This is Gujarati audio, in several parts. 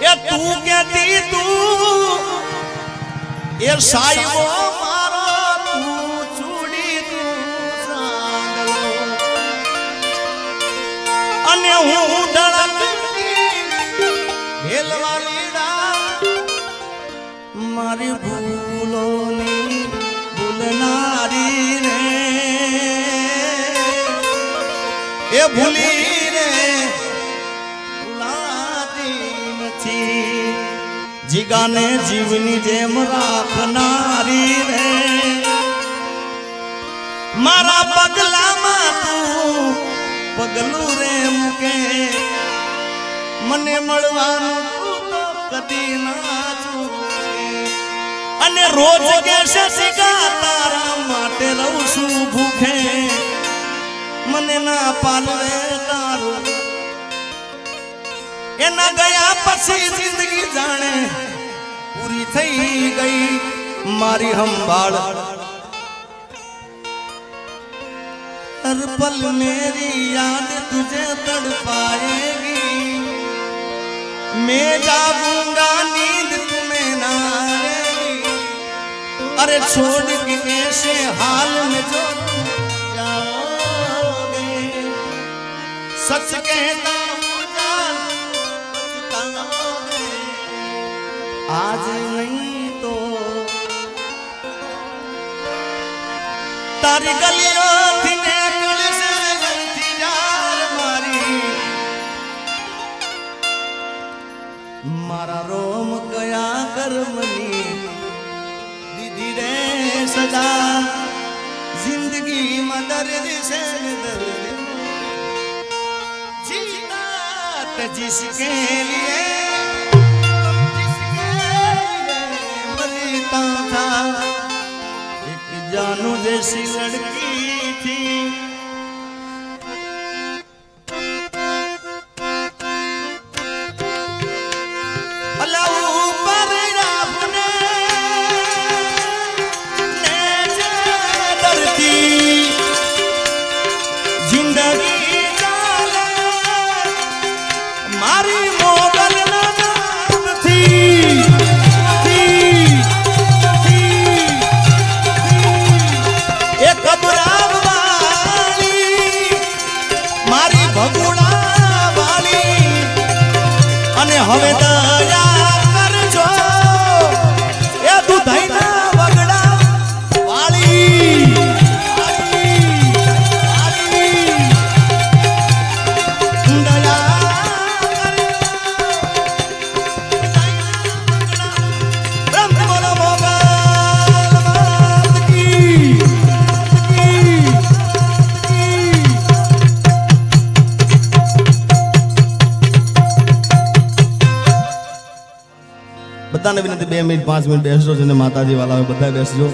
એ તું કેતી તું, એ સાયવો મારો તું છોડી તું અને હું ધડકતી હેલવાલીડા મારી ભૂલોની ભૂલનારી રે. એ ભૂલી જીગાને જીવની જેમ રાખનારી રે. મારા પગલામાં તું પગલું રે મૂકે. મને મળવાનું તું કદી ના અને રોજ કેશે શિકા તારા માટે રહું છું ભૂખે. મને ના પાલવે તારું એના ગયા પછી જિંદગી જાણે પૂરી થઈ ગઈ મારી સંભાળ हर पल मेरी याद तुझे तड़पाएगी मैं जागूंगा नींद तुम्हें ना आएगी अरे छोड़ के ऐसे हाल में जो तुम जाओगे सच कहता આજ નહીં તો તારી ગલીઓ થી મારા રોમ કયા કર્મની દીદી રે સદા જિંદગીમાં દર્દ છે દર્દ જીતા તજિસકે લીએ જાનુ દેશી લડકી થી બધાને વિનંતી, બે મિનિટ, પાંચ મિનિટ બેસજો છે ને માતાજી વાલા બધા બેસજો.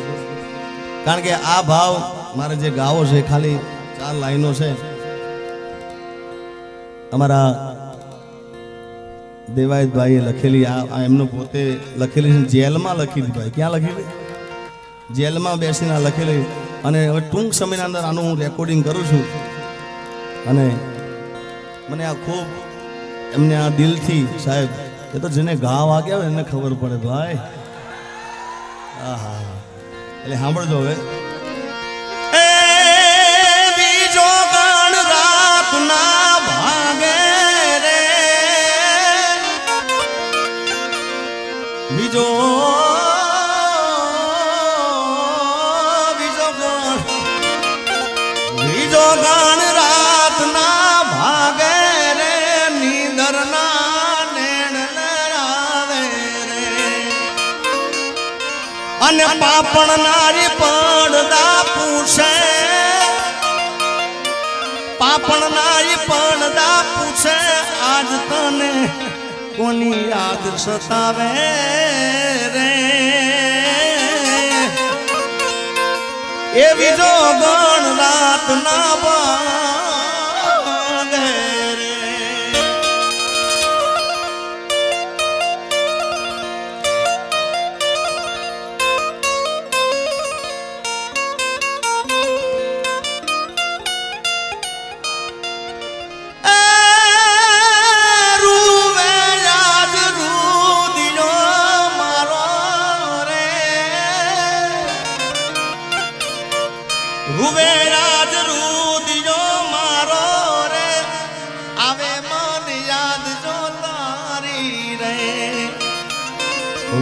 કારણ કે આ ભાવ મારે જે ગાવો છે ખાલી ચાર લાઈનો છે. અમારા દેવાયતભાઈએ લખેલી, આ એમનું પોતે લખેલી છે જેલમાં લખેલી ભાઈ. ક્યાં લખેલી જેલમાં બેસીને લખેલી. અને હવે ટૂંક સમયના અંદર આનું હું રેકોર્ડિંગ કરું છું. અને મને આ ખૂબ એમને આ દિલથી સાહેબ એ તો જેને ઘા વાગ્યા હોય એને ખબર પડે ભાઈ. આહા. એટલે સાંભળજો હવે. અને પાપણ નારી પડદા પૂછે. પાપણ નારી પડદા પૂછે. આજ તને કોની યાદ સતાવે રે? એવી જો ગણ રાત ના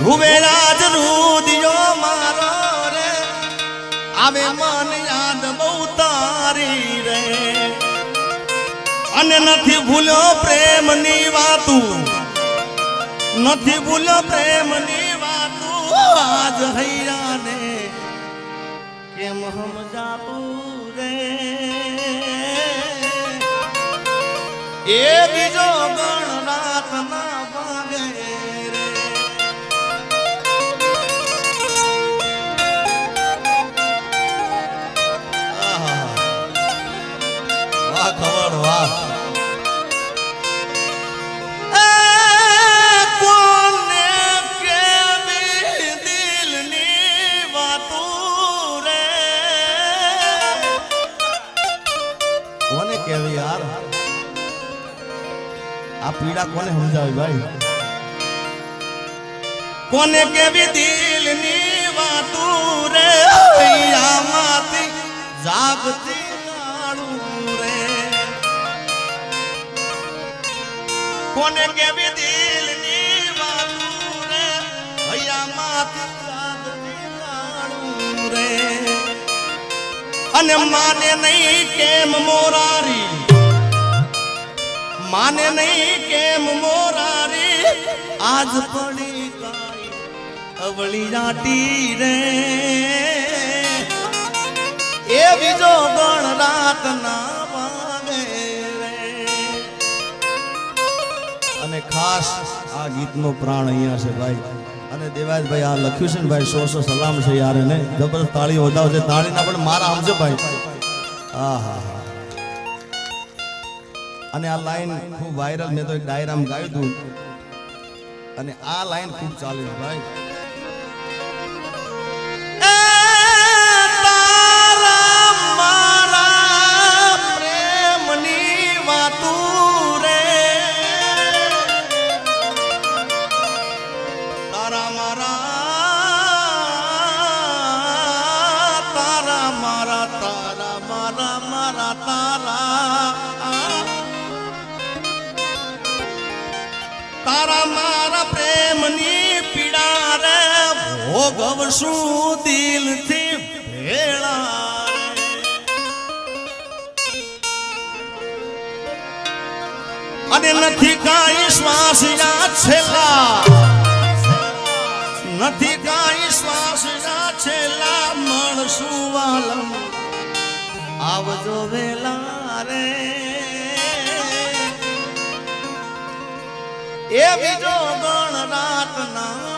રૂવેરાજ રૂદિયો મારો રે. આવે મન યાદ બહુ તારી રે. અને નથી ભૂલ્યો પ્રેમની વાતું. નથી ભૂલ્યો પ્રેમની વાતું. આજ હૈયાને કેમ સમજાતું રે? એ બીજો ગણ રાત પીડા કોને સમજાવી ભાઈ? કોને કેવી દિલની વાતું રે? આમાંથી જાગતી કોને કેવી દિલની વાતું રે? હૈયામાંથી જાગતી રે. અને માને નહીં કેમ મોરારી? માને નહીં કેમ મોરારી? આજ પડી અવળી રાટી રે. એ બીજો ગણ રાત ના વાગે અને ખાસ આ ગીતનો પ્રાણ અહીંયા છે ભાઈ. અને દેવાજભાઈ આ લખ્યું છે ને ભાઈ, સો સો સલામ છે યાર એને. જબરદસ્ત તાળી વધાવશે તાળીના પણ મારા આમશે ભાઈ. હા હા હા અને આ લાઈન ખૂબ વાયરલ મેં તો એક ડાયરામ ગાયું હતું. અને આ લાઈન ખૂબ ચાલે છે ભાઈ. તારા મારા તારા મારા, તારા ભોગવશું દિલથી ભેળા. અને નથી કાંઈ શ્વાસ યાદ છેલ્લા. નથી કાંઈ શ્વાસ યાદ છેલ્લા. મળશું વાલમ. આવજો વેલા રે. એ બીજો ગણ રાત ના